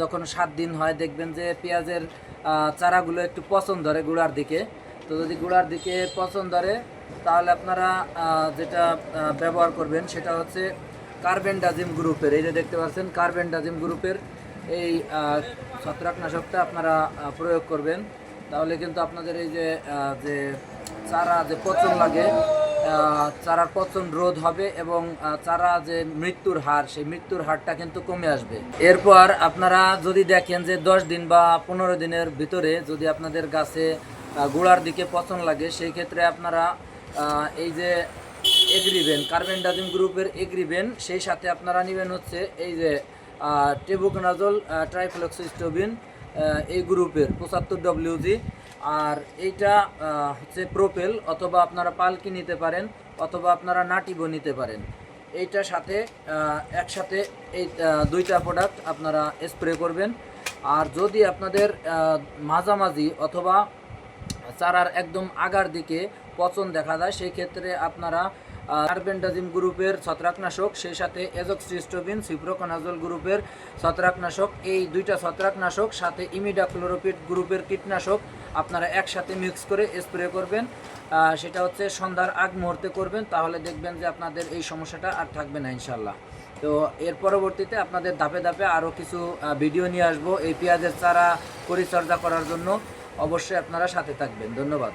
যখন সাত দিন হয়, দেখবেন যে পেঁয়াজের চারাগুলো একটু পছন্দ ধরে গুঁড়ার দিকে। তো যদি গুঁড়ার দিকে পছন্দ ধরে, তাহলে আপনারা যেটা ব্যবহার করবেন সেটা হচ্ছে কার্বেন্ডাজিম গ্রুপের। এই যে দেখতে পাচ্ছেন, কার্বেন্ডাজিম গ্রুপের এই ছত্রাকনাশকটা আপনারা প্রয়োগ করবেন। তাহলে কিন্তু আপনাদের এই যে যে চারা যে পচন লাগে চারার পচন রোধ হবে এবং চারা যে মৃত্যুর হার, সেই মৃত্যুর হারটা কিন্তু কমে আসবে। এরপর আপনারা যদি দেখেন যে দশ দিন বা পনেরো দিনের ভিতরে যদি আপনাদের গাছে গোড়ার দিকে পচন লাগে, সেই ক্ষেত্রে আপনারা এই যে এগ্রিবেন কার্বেন্ডাজিম গ্রুপের এগ্রিবেন সেই সাথে আপনারা নেবেন হচ্ছে এই যে টেবুকনাজল ট্রাইফ্লক্সিস্টোবিন এই গ্রুপের, পঁচাত্তর ডব্লিউজি আর এইটা হচ্ছে প্রোপেল অথবা আপনারা পালকি নিতে পারেন, অথবা আপনারা নাটিবো নিতে পারেন। এইটার সাথে একসাথে এই দুইটা প্রোডাক্ট আপনারা স্প্রে করবেন। আর যদি আপনাদের মাঝামাঝি অথবা চারার একদম আগার দিকে পচন দেখা যায়, সেই ক্ষেত্রে আপনারা কার্বেন্ডাজিম গ্রুপের ছত্রাকনাশক, সেই সাথে এজক্সিস্টোবিন, সিপ্রোকনাজল গ্রুপের ছত্রাকনাশক, এই দুইটা ছত্রাকনাশক, সাথে ইমিডাক্লোরোপিড গ্রুপের কীটনাশক আপনারা একসাথে মিক্স করে স্প্রে করবেন। সেটা হচ্ছে সন্ধ্যার আগ মুহূর্তে করবেন, তাহলে দেখবেন যে আপনাদের এই সমস্যাটা আর থাকবে না ইনশাল্লাহ তো এর পরবর্তীতে আপনাদের ধাপে ধাপে আরও কিছু ভিডিও নিয়ে আসব এই পেঁয়াজের চারা পরিচর্যা করার জন্য। অবশ্যই আপনারা সাথে থাকবেন। ধন্যবাদ।